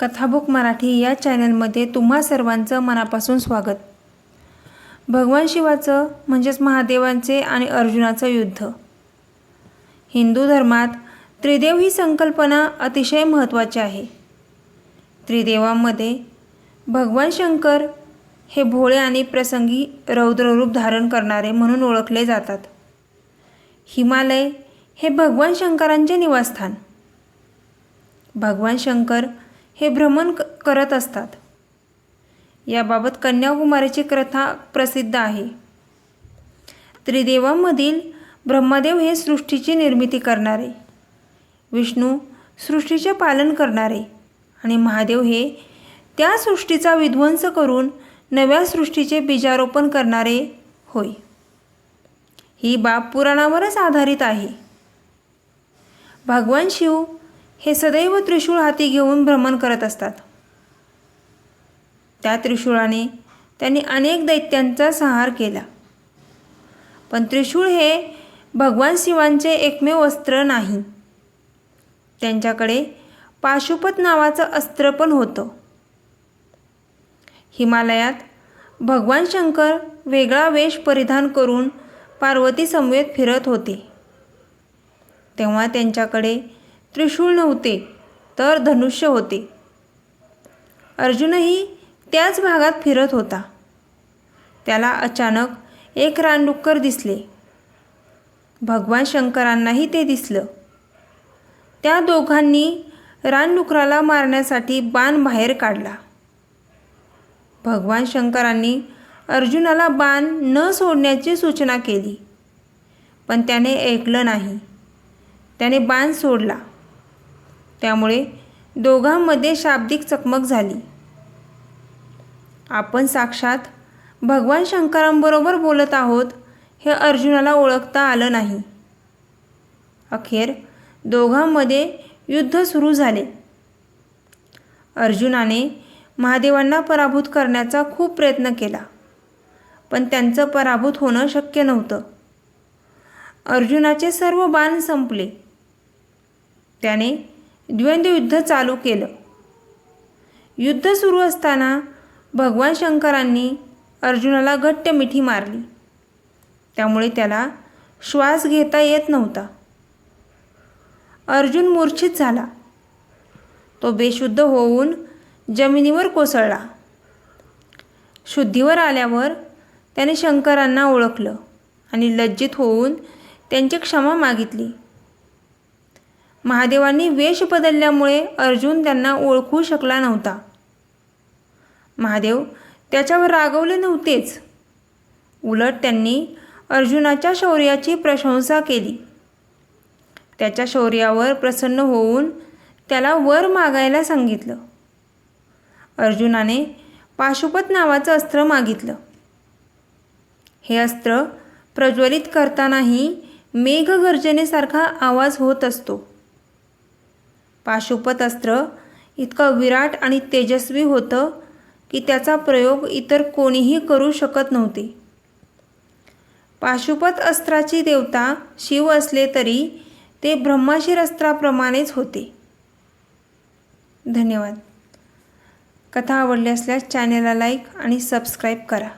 कथाबुक मराठी या चॅनलमध्ये तुम्हा सर्वांचं मनापासून स्वागत. भगवान शिवाचं म्हणजेच महादेवांचे आणि अर्जुनाचं युद्ध. हिंदू धर्मात त्रिदेव ही संकल्पना अतिशय महत्त्वाची आहे. त्रिदेवांमध्ये भगवान शंकर हे भोळे आणि प्रसंगी रौद्ररूप धारण करणारे म्हणून ओळखले जातात. हिमालय हे भगवान शंकरांचे निवासस्थान. भगवान शंकर हे भ्रमण क करत असतात. याबाबत कन्याकुमारीची कथा प्रसिद्ध आहे. त्रिदेवांमधील ब्रह्मदेव हे सृष्टीची निर्मिती करणारे विष्णू सृष्टीचे पालन करणारे आणि महादेव हे त्या सृष्टीचा विध्वंस करून नव्या सृष्टीचे बीजारोपण करणारे होय. ही बाब पुराणावरच आधारित आहे. भगवान शिव हे सदैव त्रिशूळ हाती घेऊन भ्रमण करत असतात. त्या त्रिशूळाने त्यांनी अनेक दैत्यांचा संहार केला. पण त्रिशूळ हे भगवान शिवांचे एकमेव अस्त्र नाही. त्यांच्याकडे पाशुपत नावाचं अस्त्र पण होतं. हिमालयात भगवान शंकर वेगळा वेश परिधान करून पार्वती समवेत फिरत होते. तेव्हा त्यांच्याकडे त्रिशूळ नव्हते तर धनुष्य होते. अर्जुनही त्याच भागात फिरत होता. त्याला अचानक एक रानडुक्कर दिसले. भगवान शंकरांनाही ते दिसलं. त्या दोघांनी रानडुकराला मारण्यासाठी बाण बाहेर काढला. भगवान शंकरांनी अर्जुनाला बाण न सोडण्याची सूचना केली पण त्याने ऐकलं नाही. त्याने बाण सोडला. त्यामुळे दोघांमध्ये शाब्दिक चकमक झाली. आपण साक्षात भगवान शंकरांबरोबर बोलत आहोत हे अर्जुनाला ओळखता आलं नाही. अखेर दोघांमध्ये युद्ध सुरू झाले. अर्जुनाने महादेवांना पराभूत करण्याचा खूप प्रयत्न केला पण त्यांचं पराभूत होणं शक्य नव्हतं. अर्जुनाचे सर्व बाण संपले. त्याने द्वंद्वयुद्ध चालू केलं. युद्ध सुरू असताना भगवान शंकरांनी अर्जुनाला घट्ट मिठी मारली. त्यामुळे त्याला श्वास घेता येत नव्हता. अर्जुन मूर्छित झाला. तो बेशुद्ध होऊन जमिनीवर कोसळला. शुद्धीवर आल्यावर त्याने शंकरांना ओळखलं आणि लज्जित होऊन त्यांची क्षमा मागितली. महादेवांनी वेश बदलल्यामुळे अर्जुन त्यांना ओळखू शकला नव्हता. महादेव त्याच्यावर रागवले नव्हतेच. उलट त्यांनी अर्जुनाच्या शौर्याची प्रशंसा केली. त्याच्या शौर्यावर प्रसन्न होऊन त्याला वर मागायला सांगितलं. अर्जुनाने पाशुपत नावाचं अस्त्र मागितलं. हे अस्त्र प्रज्वलित करतानाही मेघगर्जनेसारखा आवाज होत असतो. पाशुपत अस्त्र इतकं विराट आणि तेजस्वी होतं की त्याचा प्रयोग इतर कोणीही करू शकत नव्हते. पाशुपत अस्त्राची देवता शिव असले तरी ते ब्रह्माशीर अस्त्राप्रमाणेच होते. धन्यवाद. कथा आवडली असल्यास चॅनेलला लाईक आणि सबस्क्राईब करा.